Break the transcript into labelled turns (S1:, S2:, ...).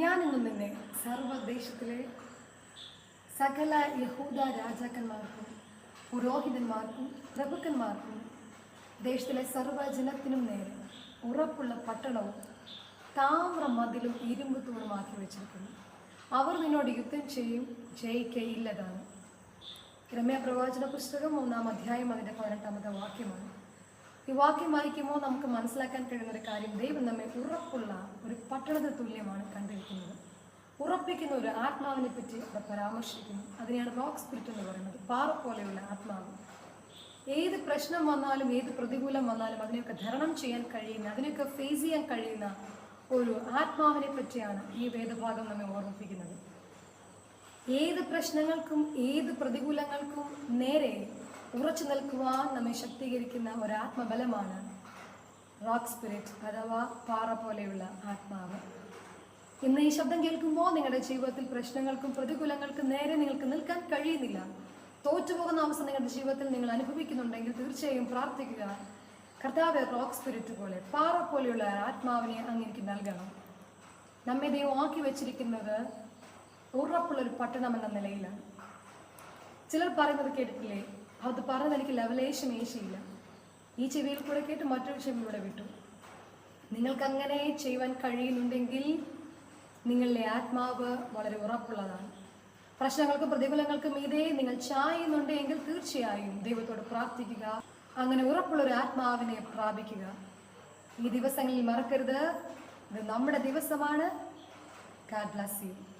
S1: ഞാൻ ഇന്ന് നിന്നെ സർവദേശത്തിലെ സകല യഹൂദ രാജാക്കന്മാർക്കും പുരോഹിതന്മാർക്കും പ്രഭുക്കന്മാർക്കും ദേശത്തിലെ സർവജനത്തിനും നേരെ ഉറപ്പുള്ള പട്ടണവും താമ്ര മതിലും ഇരുമ്പ് തൂണുമാക്കി വെച്ചിരിക്കുന്നു. അവർ നിന്നോട് യുദ്ധം ചെയ്യും ജയിക്കയില്ലതാണ്. രമ്യ പ്രവാചന പുസ്തകം മൂന്നാം അധ്യായം അതിന്റെ പതിനെട്ടാമത്തെ വാക്യമാണ്. ഈ വാക്യം വായിക്കുമ്പോൾ നമുക്ക് മനസ്സിലാക്കാൻ കഴിയുന്ന ഒരു കാര്യം ദൈവം നമ്മെ ഉറപ്പുള്ള ഒരു പട്ടണത്തിന് തുല്യമാണ് കണ്ടിരിക്കുന്നത്. ഉറപ്പിക്കുന്ന ഒരു ആത്മാവിനെ പറ്റി അവിടെ പരാമർശിക്കുന്നു. അതിനെയാണ് റോക്ക് സ്പിരിറ്റ് എന്ന് പറയുന്നത്. പാറ പോലെയുള്ള ആത്മാവ്. ഏത് പ്രശ്നം വന്നാലും ഏത് പ്രതികൂലം വന്നാലും അതിനെയൊക്കെ ധരണം ചെയ്യാൻ കഴിയുന്ന അതിനെയൊക്കെ ഫേസ് ചെയ്യാൻ കഴിയുന്ന ഒരു ആത്മാവിനെ പറ്റിയാണ് ഈ വേദഭാഗം നമ്മെ ഓർമ്മിപ്പിക്കുന്നത്. ഏത് പ്രശ്നങ്ങൾക്കും ഏത് പ്രതികൂലങ്ങൾക്കും നേരെ ഉറച്ചു നിൽക്കുവാൻ നമ്മെ ശക്തീകരിക്കുന്ന ഒരാത്മബലമാണ് റോക്ക് സ്പിരിറ്റ് അഥവാ പാറ പോലെയുള്ള ആത്മാവ്. ഇന്ന് ഈ ശബ്ദം കേൾക്കുമ്പോൾ നിങ്ങളുടെ ജീവിതത്തിൽ പ്രശ്നങ്ങൾക്കും പ്രതികൂലങ്ങൾക്കും നേരെ നിങ്ങൾക്ക് നിൽക്കാൻ കഴിയുന്നില്ല. തോറ്റുപോകുന്ന അവസ്ഥ നിങ്ങളുടെ ജീവിതത്തിൽ നിങ്ങൾ അനുഭവിക്കുന്നുണ്ടെങ്കിൽ തീർച്ചയായും പ്രാർത്ഥിക്കുക. കർത്താവ് റോക്ക് സ്പിരിറ്റ് പോലെ പാറ പോലെയുള്ള ആത്മാവിനെ അങ്ങേക്ക് നൽകണം. നമ്മെ ദൈവം ആക്കി വെച്ചിരിക്കുന്നത് ഉറപ്പുള്ളൊരു പട്ടണം എന്ന നിലയിലാണ്. ചിലർ പറയുന്നത് കേട്ടിട്ടില്ലേ? അത് പറഞ്ഞത് എനിക്ക് ലെവലേഷൻ ഏശയില്ല ഈ ചെവിയിൽ കൂടെ കേട്ട് മറ്റൊരു ചെവിയിലൂടെ വിട്ടു. നിങ്ങൾക്ക് അങ്ങനെ ചെയ്യുവാൻ കഴിയുന്നുണ്ടെങ്കിൽ നിങ്ങളുടെ ആത്മാവ് വളരെ ഉറപ്പുള്ളതാണ്. പ്രശ്നങ്ങൾക്കും പ്രതികൂലങ്ങൾക്കും മീതെ നിങ്ങൾ ചായുന്നുണ്ടെങ്കിൽ തീർച്ചയായും ദൈവത്തോട് പ്രാർത്ഥിക്കുക. അങ്ങനെ ഉറപ്പുള്ള ഒരു ആത്മാവിനെ പ്രാപിക്കുക. ഈ ദിവസങ്ങളിൽ മറക്കരുത്. ഇത് നമ്മുടെ ദിവസമാണ്. God bless.